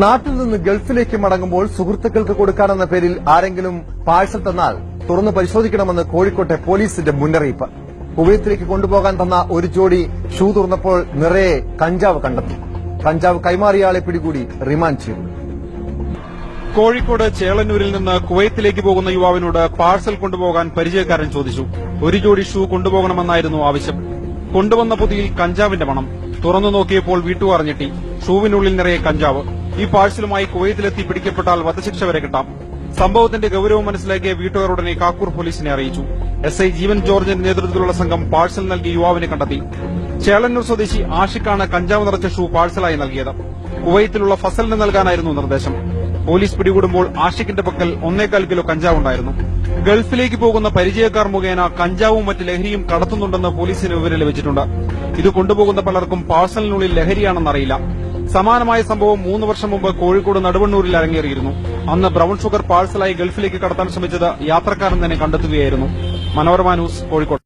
നാട്ടിൽ നിന്ന് ഗൾഫിലേക്ക് മടങ്ങുമ്പോൾ സുഹൃത്തുക്കൾക്ക് കൊടുക്കാനെന്ന പേരിൽ ആരെങ്കിലും പാഴ്സൽ തന്നാൽ തുറന്ന് പരിശോധിക്കണമെന്ന് കോഴിക്കോട്ടെ പോലീസിന്റെ മുന്നറിയിപ്പ്. കുവൈത്തിലേക്ക് കൊണ്ടുപോകാൻ തന്ന ഒരു ജോഡി ഷൂ തുറന്നപ്പോൾ നിറയെ കഞ്ചാവ് കണ്ടെത്തി. കഞ്ചാവ് കൈമാറിയയാളെ പിടികൂടി റിമാൻഡ് ചെയ്തു. കോഴിക്കോട് ചേളന്നൂരിൽ നിന്ന് കുവൈത്തിലേക്ക് പോകുന്ന യുവാവിനോട് പാഴ്സൽ കൊണ്ടുപോകാൻ പരിചയക്കാരൻ ചോദിച്ചു. ഒരു ജോഡി ഷൂ കൊണ്ടുപോകണമെന്നായിരുന്നു ആവശ്യം. കൊണ്ടുവന്ന പൊതിയിൽ കഞ്ചാവിന്റെ മണം. തുറന്നു നോക്കിയപ്പോൾ വീട്ടുകാർ ഷൂവിനുള്ളിൽ നിറയെ കഞ്ചാവ്. ഈ പാഴ്സലുമായി കുവൈത്തിലെത്തി പിടിക്കപ്പെട്ടാൽ വധശിക്ഷ വരെ കിട്ടാം. സംഭവത്തിന്റെ ഗൌരവം മനസ്സിലാക്കിയ വീട്ടുകാർ ഉടനെ കാക്കൂർ പോലീസിനെ അറിയിച്ചു. എസ് ഐ ജീവൻ ജോർജിന്റെ നേതൃത്വത്തിലുള്ള സംഘം പാഴ്സൽ നൽകി യുവാവിനെ കണ്ടെത്തി. ചേളന്നൂർ സ്വദേശി ആഷിഖാണ് കഞ്ചാവ് നിറച്ച ഷൂ പാഴ്സലായി നൽകിയത്. കുവൈത്തിലുള്ള ഫസലിന് നൽകാനായിരുന്നു നിർദ്ദേശം. പോലീസ് പിടികൂടുമ്പോൾ ആഷിക്കിന്റെ പക്കൽ ഒന്നേകാൽ കിലോ കഞ്ചാവ് ഉണ്ടായിരുന്നു. ഗൾഫിലേക്ക് പോകുന്ന പരിചയക്കാർ മുഖേന കഞ്ചാവും മറ്റ് ലഹരിയും കടത്തുന്നുണ്ടെന്ന് പോലീസിന് വിവരം ലഭിച്ചിട്ടുണ്ട്. ഇത് കൊണ്ടുപോകുന്ന പലർക്കും പാഴ്സലിനുള്ളിൽ ലഹരിയാണെന്നറിയില്ല. സമാനമായ സംഭവം മൂന്ന് വർഷം മുമ്പ് കോഴിക്കോട് നടുവണ്ണൂരിൽ അരങ്ങേറിയിരുന്നു. അന്ന് ബ്രൌൺ ഷുഗർ പാഴ്സലായി ഗൾഫിലേക്ക് കടത്താൻ ശ്രമിച്ചത് യാത്രക്കാരൻ തന്നെ കണ്ടെത്തുകയായിരുന്നു. മനോരമ ന്യൂസ് കോഴിക്കോട്.